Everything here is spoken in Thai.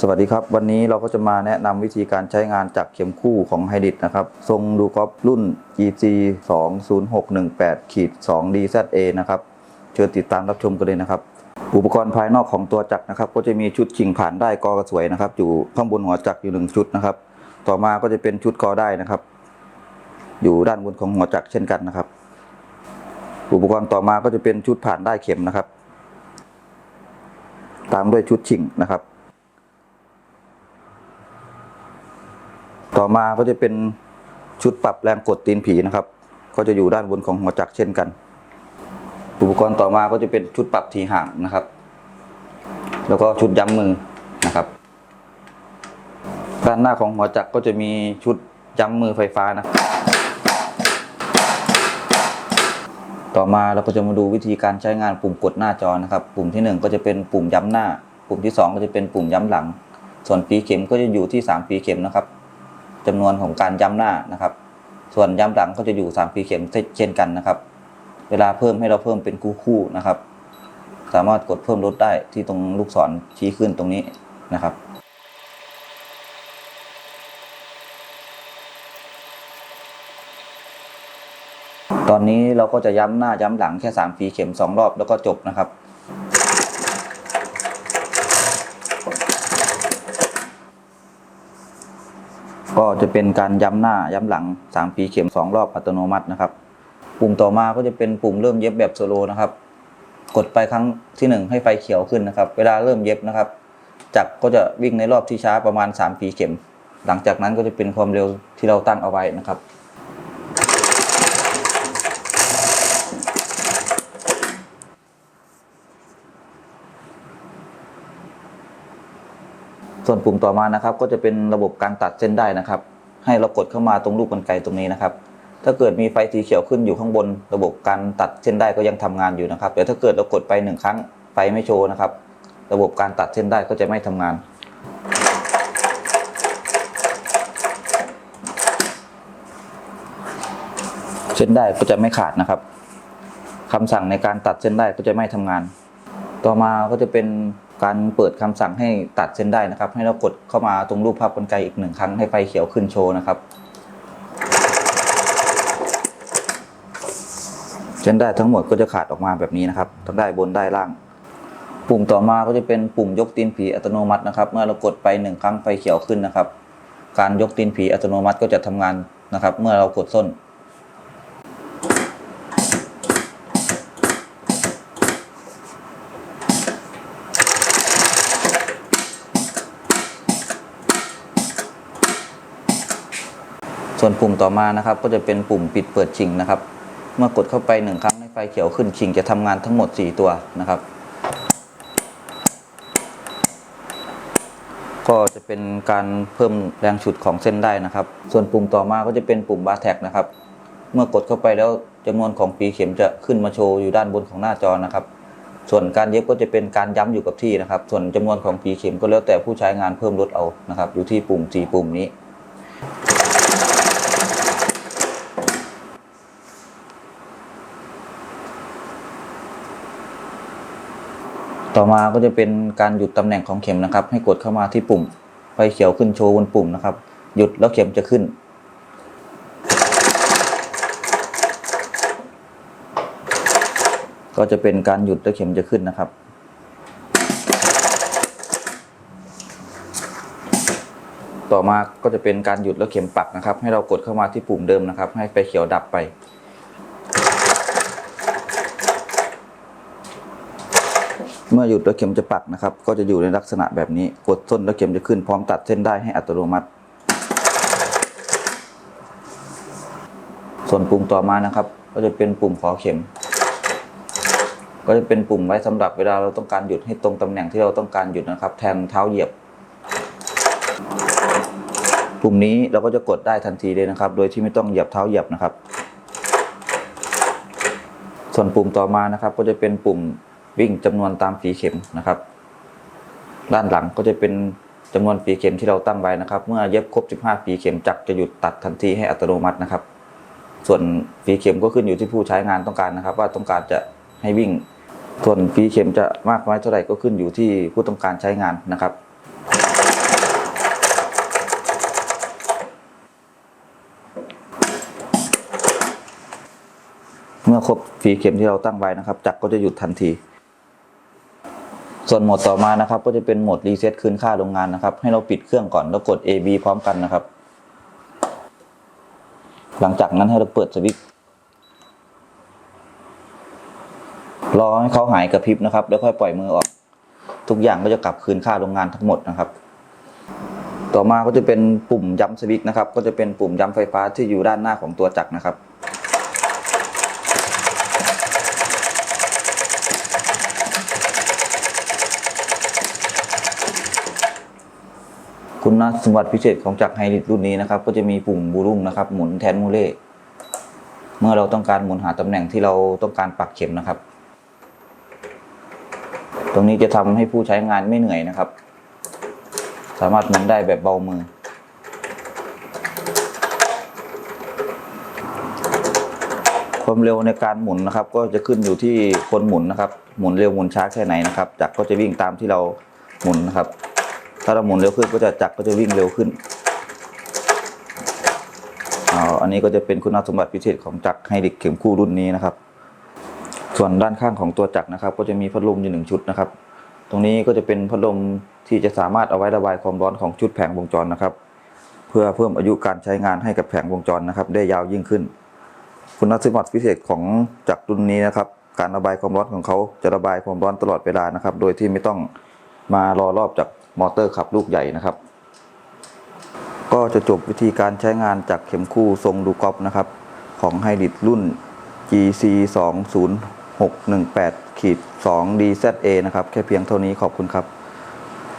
สวัสดีครับ วันนี้เราก็จะมาแนะนำวิธีการใช้งานจากเข็มคู่ของไฮดิดนะครับ ทรงดูกอล์ฟรุ่น GC 20618ขีด 2DZA นะครับ เชิญติดตามรับชมกันเลยนะครับ อุปกรณ์ภายนอกของตัวจักรนะครับ ก็จะมีชุดชิงผ่านได้กอกระสวยนะครับ อยู่ข้างบนหัวจักรอยู่หนึ่งชุดนะครับ ต่อมาก็จะเป็นชุดกอได้นะครับ อยู่ด้านบนของหัวจักรเช่นกันนะครับ อุปกรณ์ต่อมาก็จะเป็นชุดผ่านได้เข็มนะครับ ตามด้วยชุดชิงนะครับ ต่อมาก็จะเป็นชุดปรับแรงกดตีนผีนะครับ ก็จะอยู่ด้านบนของหัวจักรเช่นกัน อุปกรณ์ต่อมาก็จะเป็นชุดปรับทีห่างนะครับ แล้วก็ชุดย้ำมือนะครับ ด้านหน้าของหัวจักรก็จะมีชุดย้ำมือไฟฟ้านะ ต่อมาเราก็จะมาดูวิธีการใช้งานปุ่มกดหน้าจอนะครับ ปุ่มที่หนึ่งก็จะเป็นปุ่มย้ำหน้า ปุ่มที่สองก็จะเป็นปุ่มย้ำหลัง ส่วนปีเข็มก็จะอยู่ที่สามปีเข็มนะครับ จำนวนของการย้ำหน้านะครับ ส่วนย้ำหลังก็จะอยู่3ปีเข็มเช่นกันนะครับ เวลาเพิ่มให้เราเพิ่มเป็นคู่คู่ๆนะครับ สามารถกดเพิ่มลดได้ที่ตรงลูกศรชี้ขึ้นตรงนี้นะครับตอนนี้เราก็จะย้ำหน้าย้ำหลังแค่3ปีเข็ม 2 รอบแล้วก็จบนะครับ ก็จะเป็นการย้ำหน้าย้ำหลัง 3 ปีเข็ม 2 รอบอัตโนมัตินะครับ ปุ่มต่อมาก็จะเป็นปุ่มเริ่มเย็บแบบโซโลนะครับ กดไปครั้งที่ 1 ให้ไฟเขียวขึ้นนะครับ เวลาเริ่มเย็บนะครับ จักรก็จะวิ่งในรอบที่ช้าประมาณ 3 ปีเข็ม หลังจากนั้นก็จะเป็นความเร็วที่เราตั้งเอาไว้นะครับ ส่วนปุ่มต่อมานะครับ ก็จะเป็นระบบการตัดเส้นได้นะครับ ให้เรากดเข้ามาตรงลูกกรรไกตรงนี้นะครับ ถ้าเกิดมีไฟสีเขียวขึ้นอยู่ข้างบน ระบบการตัดเส้นได้ก็ยังทำงานอยู่นะครับแต่ถ้าเกิดเรากดไปหนึ่งครั้งไฟไม่โชว์นะครับ ระบบการตัดเส้นได้ก็จะไม่ทำงาน เส้นได้ก็จะไม่ขาดนะครับคำสั่งในการตัดเส้นได้ก็จะไม่ทำงาน ต่อมาก็จะเป็น การเปิดคำสั่งให้ตัดเส้นได้นะครับ ให้เรากดเข้ามาตรงรูปภาพกลไกอีกหนึ่งครั้งให้ไฟเขียวขึ้นโชว์นะครับ เส้นได้ทั้งหมดก็จะขาดออกมาแบบนี้นะครับ ทั้งได้บนได้ล่าง ปุ่มต่อมาก็จะเป็นปุ่มยกตีนผีอัตโนมัตินะครับ เมื่อเรากดไปหนึ่งครั้งไฟเขียวขึ้นนะครับ การยกตีนผีอัตโนมัติก็จะทำงานนะครับ เมื่อเรากดส้น ส่วนปุ่มต่อมานะครับ ก็จะเป็นปุ่มปิดเปิดชิงนะครับ เมื่อกดเข้าไปหนึ่งครั้งให้ไฟเขียวขึ้นชิงจะทำงานทั้งหมด 4 ตัวนะครับ ก็จะเป็นการเพิ่มแรงฉุดของเส้นได้นะครับ ส่วนปุ่มต่อมาก็จะเป็นปุ่มบาร์แท็กนะครับ เมื่อกดเข้าไปแล้วจำนวนของปีเข็มจะขึ้นมาโชว์อยู่ด้านบนของหน้าจอนะครับ ส่วนการเย็บก็จะเป็นการย้ำอยู่กับที่นะครับ ส่วนจำนวนของปีเข็มก็แล้วแต่ผู้ใช้งานเพิ่มลดเอานะครับ อยู่ที่ปุ่ม4ปุ่มนี้ ต่อมาก็จะเป็นการหยุดตำแหน่งของเข็มนะครับ ให้กดเข้ามาที่ปุ่ม ไฟเขียวขึ้นโชว์บนปุ่มนะครับ หยุดแล้วเข็มจะขึ้น ก็จะเป็นการหยุดแล้วเข็มจะขึ้นนะครับ ต่อมาก็จะเป็นการหยุดแล้วเข็มปักนะครับ ให้เรากดเข้ามาที่ปุ่มเดิมนะครับ ให้ไฟเขียวดับไป เมื่อหยุดแล้วเข็มจะปักนะครับ ก็จะอยู่ในลักษณะแบบนี้ กดส้นแล้วเข็มจะขึ้นพร้อมตัดเส้นได้ให้อัตโนมัติ ส่วนปุ่มต่อมานะครับ ก็จะเป็นปุ่มขอเข็ม ก็จะเป็นปุ่มไว้สำหรับเวลาเราต้องการหยุดให้ตรงตำแหน่งที่เราต้องการหยุดนะครับ แทนเท้าเหยียบ ปุ่มนี้เราก็จะกดได้ทันทีเลยนะครับ โดยที่ไม่ต้องเหยียบเท้าเหยียบนะครับ ส่วนปุ่มต่อมานะครับ ก็จะเป็นปุ่ม วิ่งจำนวนตามฝีเข็มนะครับ ด้านหลังก็จะเป็นจำนวนฝีเข็มที่เราตั้งไว้นะครับ เมื่อเย็บครบ 15 ฝีเข็มจักรจะหยุดตัดทันทีให้อัตโนมัตินะครับ ส่วนฝีเข็มก็ขึ้นอยู่ที่ผู้ใช้งานต้องการนะครับ ว่าต้องการจะให้วิ่ง ส่วนฝีเข็มจะมากน้อยเท่าไหร่ก็ขึ้นอยู่ที่ผู้ต้องการใช้งานนะครับเมื่อครบฝีเข็มที่เราตั้งไว้นะครับ จักรก็จะหยุดทันที ส่วนโหมดต่อมานะครับ ก็จะเป็นโหมดรีเซ็ตคืนค่าโรงงานนะครับ ให้เราปิดเครื่องก่อนแล้วกด A B พร้อมกันนะครับ หลังจากนั้นให้เราเปิดสวิตช์รอให้เขาหายกระพริบนะครับ แล้วค่อยปล่อยมือออก ทุกอย่างก็จะกลับคืนค่าโรงงานทั้งหมดนะครับ ต่อมาก็จะเป็นปุ่มย้ำสวิตช์นะครับ ก็จะเป็นปุ่มย้ำไฟฟ้าที่อยู่ด้านหน้าของตัวจักรนะครับ คุณสมบัติพิเศษของจักรไฮริดรุ่นนี้นะครับ ก็จะมีปุ่มบูรุมนะครับ หมุนแทนมูเล่เมื่อเราต้องการหมุนหาตำแหน่งที่เราต้องการปักเข็มนะครับ ตรงนี้จะทำให้ผู้ใช้งานไม่เหนื่อยนะครับ สามารถหมุนได้แบบเบามือ ความเร็วในการหมุนนะครับ ก็จะขึ้นอยู่ที่คนหมุนนะครับ หมุนเร็วหมุนช้าแค่ไหนนะครับจักรก็จะวิ่งตามที่เราหมุนนะครับ ถ้าเราหมุนเร็วขึ้นก็จะจักรก็จะวิ่งเร็วขึ้นอ๋ออันนี้ก็จะเป็นคุณสมบัติพิเศษของจักรให้เด็กเข็มคู่รุ่นนี้นะครับ ส่วนด้านข้างของตัวจักรนะครับ ก็จะมีพัดลมอยู่หนึ่งชุดนะครับ ตรงนี้ก็จะเป็นพัดลมที่จะสามารถเอาไว้ระบายความร้อนของชุดแผงวงจรนะครับ เพื่อเพิ่มอายุการใช้งานให้กับแผงวงจรนะครับ ได้ยาวยิ่งขึ้น คุณสมบัติพิเศษของจักรรุ่นนี้นะครับ การระบายความร้อนของเขาจะระบายความร้อนตลอดเวลานะครับ โดยที่ไม่ต้องมารอรอบจาก มอเตอร์ขับลูกใหญ่นะครับ ก็จะจบวิธีการใช้งานจากเข็มคู่ทรงดูกอล์ฟนะครับ ของไฮริดรุ่น GC 2 0 6 1 8ขีด 2 DZA นะครับ แค่เพียงเท่านี้ขอบคุณครับ